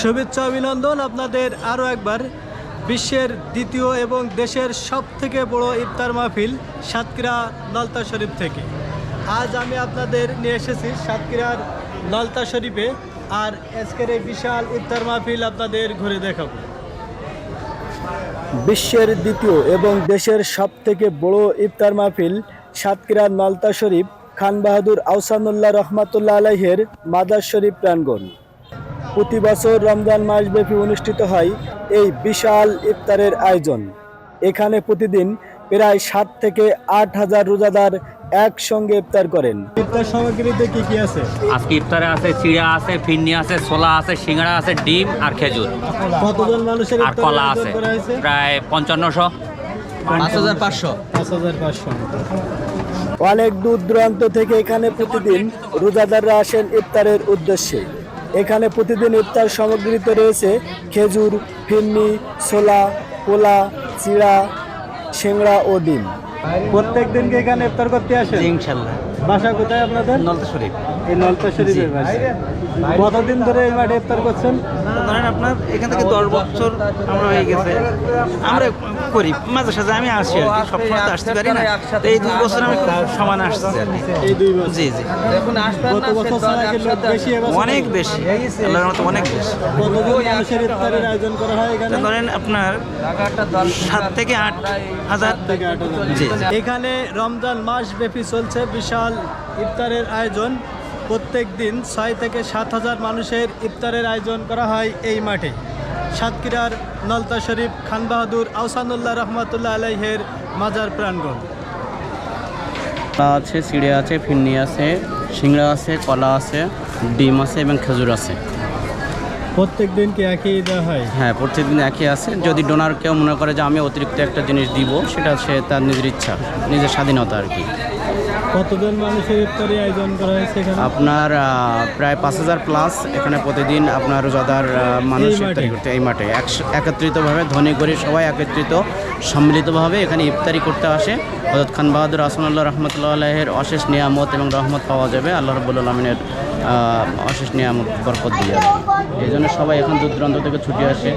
শুভেচ্ছা অভিনন্দন আপনাদের আরও একবার বিশ্বের দ্বিতীয় এবং দেশের সব থেকে বড় ইফতার মাহফিল সাতক্ষীরা নলতা শরীফ থেকে। আজ আমি আপনাদের নিয়ে এসেছি সাতক্ষীরার নলতা শরীফে আর আজকের এই বিশাল ইফতার মাহফিল আপনাদের ঘুরে দেখাবো। বিশ্বের দ্বিতীয় এবং দেশের সব থেকে বড় ইফতার মাহফিল সাতক্ষীরার নলতা শরীফ খান বাহাদুর আহসানুল্লাহ রহমাতুল্লাহ আলাইহের মাদার শরীফ প্রাঙ্গণ। প্রতি বছর রমজান মাসব্যাপী অনুষ্ঠিত হয় এই বিশাল ইফতারের আয়োজন। এখানে প্রতিদিন প্রায় সাত থেকে আট হাজার রোজাদার একসঙ্গে ইফতার করেন। ইফতার সামগ্রীতে কি কি আছে? আজকে ইফতারে আছে চিড়া আছে ফিন্নি আছে ছোলা আছে সিঙ্গাড়া আছে ডিম আর খেজুর। কতজন মানুষের আর কলা আছে। প্রায় পঞ্চান্নশো। পাঁচ হাজার পাঁচশো। পাঁচ হাজার পাঁচশো। অনেক দূর দূরান্ত থেকে এখানে প্রতিদিন রোজাদাররা আসেন ইফতারের উদ্দেশ্যে। এখানে প্রতিদিন ইফতার সামগ্রীতে রয়েছে। খেজুর ফিন্নি ছোলা কোলা চিড়া সিংড়া ও ডিম। প্রত্যেক দিনকে এখানে ইফতার করতে আসে ইনশাল্লাহ। বাসা কোথায় আপনাদের? নলতা শরীফ। এই নলতা শরীফের বাসা। কতদিন ধরে এই মাঠে ইফতার করছেন? ধরেন আপনার এখান থেকে দশ বছর আমরা হয়ে গেছে। আমরা করি মাঝে সাঝে আমি আসি আর কি সবসময় তো আসতে পারি না। তো এই দুই বছর আমি সমান আসছি আর কি। এই দুই বছর। জি জি। গত বছর বেশি অনেক বেশি। আল্লাহর মতো অনেক বেশি। মানুষের ইফতারের আয়োজন করা হয় এখানে? ধরেন আপনার সাত থেকে আট হাজার। থেকে আট হাজার। জি এখানে রমজান মাস ব্যাপী চলছে বিশাল ইফতারের আয়োজন। প্রত্যেক দিন ছয় থেকে সাত হাজার মানুষের ইফতারের আয়োজন করা হয় এই মাঠে। সাতক্ষীরার নলতা শরীফ খান বাহাদুর আহসানুল্লাহ রহমতুল্লাহ আলাইহের মাজার প্রাঙ্গণ। কলা আছে চিড়ে আছে ফিন্নি আছে সিংড়া আছে কলা আছে ডিম আছে এবং খেজুর আছে। প্রত্যেক দিন কি একই দেওয়া হয়? হ্যাঁ প্রত্যেকদিন একই আছে। যদি ডোনার কেউ মনে করে যে আমি অতিরিক্ত একটা জিনিস দিব সেটা সে তার নিজের ইচ্ছা নিজের স্বাধীনতা আর কি। কতজন মানুষের ইফতারি আয়োজন করা হয়েছে এখানে আপনার প্রায় পাঁচ হাজার প্লাস এখানে প্রতিদিন আপনার রোজাদার মানুষ? ইফতারি করতে এই মাঠে। একত্রিতভাবে ধনী করে সবাই একত্রিত সম্মিলিতভাবে এখানে ইফতারি করতে আসে। হজরত খান বাহাদুর আসমাল্লাহ রহমতুল্লাহ আলাহের অশেষ নিয়ামত এবং রহমত পাওয়া যাবে। আল্লাহ রবুল আলমিনের অশেষ নিয়ামত বরকত দিয়ে এই জন্য সবাই এখন দূর দূরান্ত থেকে ছুটি আসে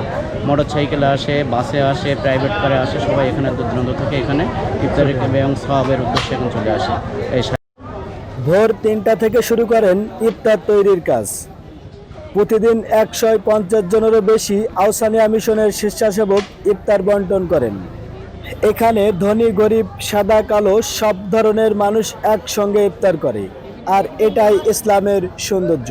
মোটর সাইকেলে আসে, বাসে আসে প্রাইভেট কারে আসে, সবাই এখানে দূর দূরান্ত থেকে এখানে ইফতারি এবং সবের উদ্দেশ্যে এখন চলে আসে। এই ভোর তিনটা থেকে শুরু করেন ইফতার তৈরির কাজ। প্রতিদিন একশো পঞ্চাশ জনেরও বেশি আউসানিয়া মিশনের স্বেচ্ছাসেবক ইফতার বন্টন করেন। এখানে ধনী, গরিব, সাদা, কালো সব ধরনের মানুষ একসঙ্গে ইফতার করে। আর এটাই ইসলামের সৌন্দর্য।